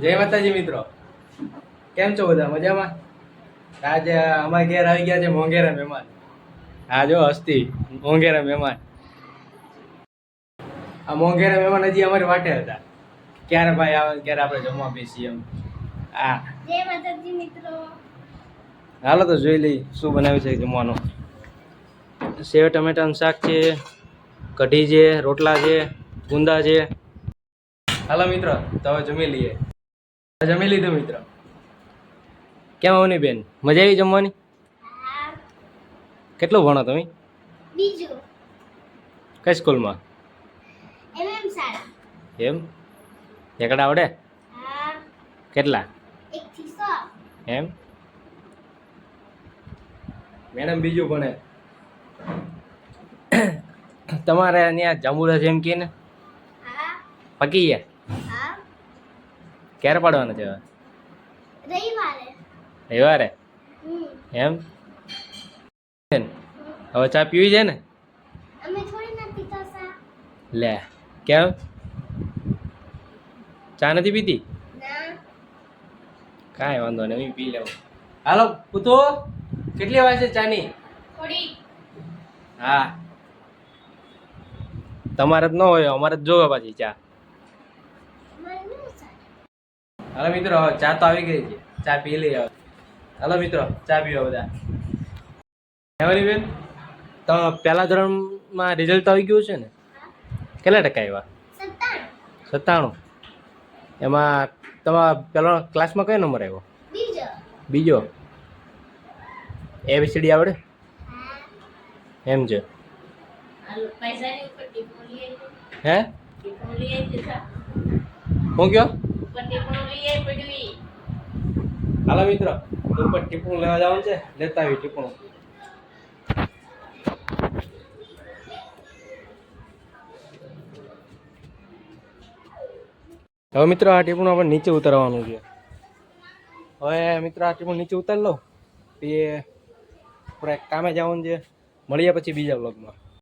જય માતાજી મિત્રો. કેમ છો બધા? મજામાં? આજે અમારા ઘેર આવી ગયા છે મોંઘેરા મહેમાન. હા જો હસ્તી મોંઘેરા મહેમાન. આ મોંઘેરા મહેમાન હજી અમારી વાટે હતા. ક્યારે ભાઈ આવે ક્યારે આપણે જમવા બેસીએ એમ. હા. જય માતાજી મિત્રો. હાલો તો જોઈ લઈ શું બનાવ્યું છે જમવાનું. સેવ ટમેટાનું શાક છે કઢી છે રોટલા છે ગુંદા છે. હાલો મિત્રો તો હવે જમી લઈએ. જમી લીધું મિત્ર. કેમ આવની બેન? મજા આવી જમવાની? કેટલું ભણો તમે? બીજું? કઈ સ્કૂલમાં? એમએમ શાળા. એમ? એકડા આવડે? કેટલા? એમ? મેડમ બીજું ભણે. તમારે ત્યાં જમવું છે એમ કે ને? હા. પકી ગયા? ક્યારે પાડવાના છે રવિવારે. રવિવારે? એમ? હવે ચા પીવી છે ને? અમે થોડી ના પીતા સા. લે કેમ? ચા નથી પીતી? કાંઈ વાંધો નહીં હું પી લેવું હાલો પૂતો કેટલી વાર છે ચાની? થોડી. હા. તમારે જ ન હોય અમારે જ જોવે પાછી ચા અમારે નું સા હાલો મિત્રો ચા તો આવી ગઈ છે. ચા પી લઈએ હવે. હલો મિત્રો ચા પીવો બધા. હેવાની બેન તો પહેલા ધોરણમાં રિઝલ્ટ આવી ગયું છે ને? કેટલા ટકા આવ્યા? સત્તાણું. એમાં તમારા પેલો ક્લાસમાં કયો નંબર આવ્યો? બીજો. બીજો એબીસીડી આવડે? હા? એમ છે હે હું કયો? હાલો મિત્રો ઉપર ટીપણું લેવા જવાનું છે, લેતા આવી ટીપણું. હવે મિત્રો, આ ટીપણું આપણે નીચે ઉતારવાનું છે. હવે મિત્રો, આ ટીપણું નીચે ઉતારી લો એ, આપણે કામે જવાનું છે, મળીએ પછી બીજા બ્લોગમાં